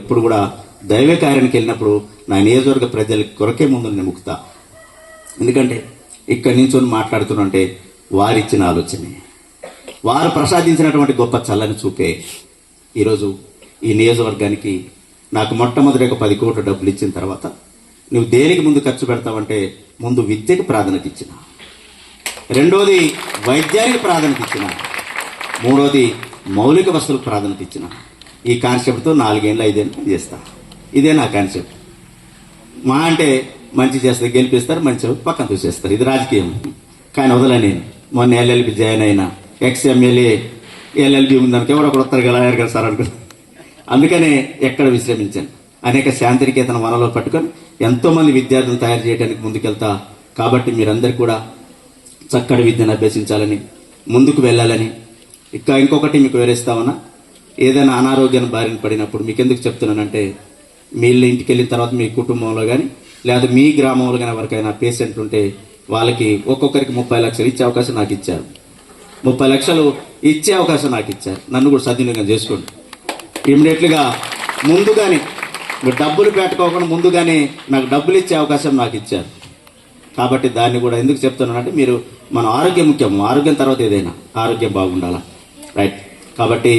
ఎప్పుడు కూడా దైవ కార్యానికి వెళ్ళినప్పుడు నా నియోజకవర్గ ప్రజల కొరకే ముందు నేను ముక్తా ఎందుకంటే ఇక్కడి నుంచొని మాట్లాడుతున్నంటే వారిచ్చిన ఆలోచనే. వారు ప్రసాదించినటువంటి గొప్ప చల్లని చూపే ఈరోజు ఈ నియోజకవర్గానికి నాకు మొట్టమొదటి ఒక పది కోట్ల డబ్బులు ఇచ్చిన తర్వాత నువ్వు దేనికి ముందు ఖర్చు పెడతావంటే ముందు విద్యకు ప్రాధాన్యత ఇచ్చిన. రెండోది వైద్యానికి ప్రాధాన్యత ఇచ్చిన. మూడోది మౌలిక వస్తువులకు ప్రాధాన్యత ఇచ్చిన. ఈ కాన్సెప్ట్తో నాలుగేళ్ళు ఐదేళ్ళు పని చేస్తా. ఇదే నా కాన్సెప్ట్ మా అంటే మంచి చేస్తారు గెలిపిస్తారు మంచి పక్కన చూసేస్తారు ఇది రాజకీయం. కానీ వదలని మొన్న ఎల్ఎల్బి జాయిన్ అయినా ఎక్స్ ఎమ్మెల్యే ఎల్ఎల్బి ఉందనుకో ఎవరో ఒకడు వస్తారు కదా కదా సార్ అనుకో అందుకనే ఎక్కడ విశ్రమించాను. అనేక శాంతినికేతన వనలో పట్టుకొని ఎంతోమంది విద్యార్థులను తయారు చేయడానికి ముందుకెళ్తా. కాబట్టి మీరందరూ కూడా చక్కటి విద్యను అభ్యసించాలని ముందుకు వెళ్ళాలని. ఇంకా ఇంకొకటి మీకు వివరిస్తా ఉన్నా. ఏదైనా అనారోగ్యాన్ని బారిన పడినప్పుడు మీకు ఎందుకు చెప్తున్నానంటే మీ ఇల్లు ఇంటికి వెళ్ళిన తర్వాత మీ కుటుంబంలో కానీ లేదా మీ గ్రామంలో కానీ ఎవరికైనా పేషెంట్ ఉంటే వాళ్ళకి ఒక్కొక్కరికి ముప్పై లక్షలు ఇచ్చే అవకాశం నాకు ఇచ్చారు. ముప్పై లక్షలు ఇచ్చే అవకాశం నాకు ఇచ్చారు. నన్ను కూడా సద్వినియోగం చేసుకోండి. ఇమ్మీడియట్లుగా ముందుగానే డబ్బులు పెట్టుకోకుండా ముందుగానే నాకు డబ్బులు ఇచ్చే అవకాశం నాకు ఇచ్చారు. కాబట్టి దాన్ని కూడా ఎందుకు చెప్తున్నానంటే మీరు మన ఆరోగ్యం ముఖ్యం. ఆరోగ్యం తర్వాత ఏదైనా ఆరోగ్యం బాగుండాలా? రైట్ కాబట్టి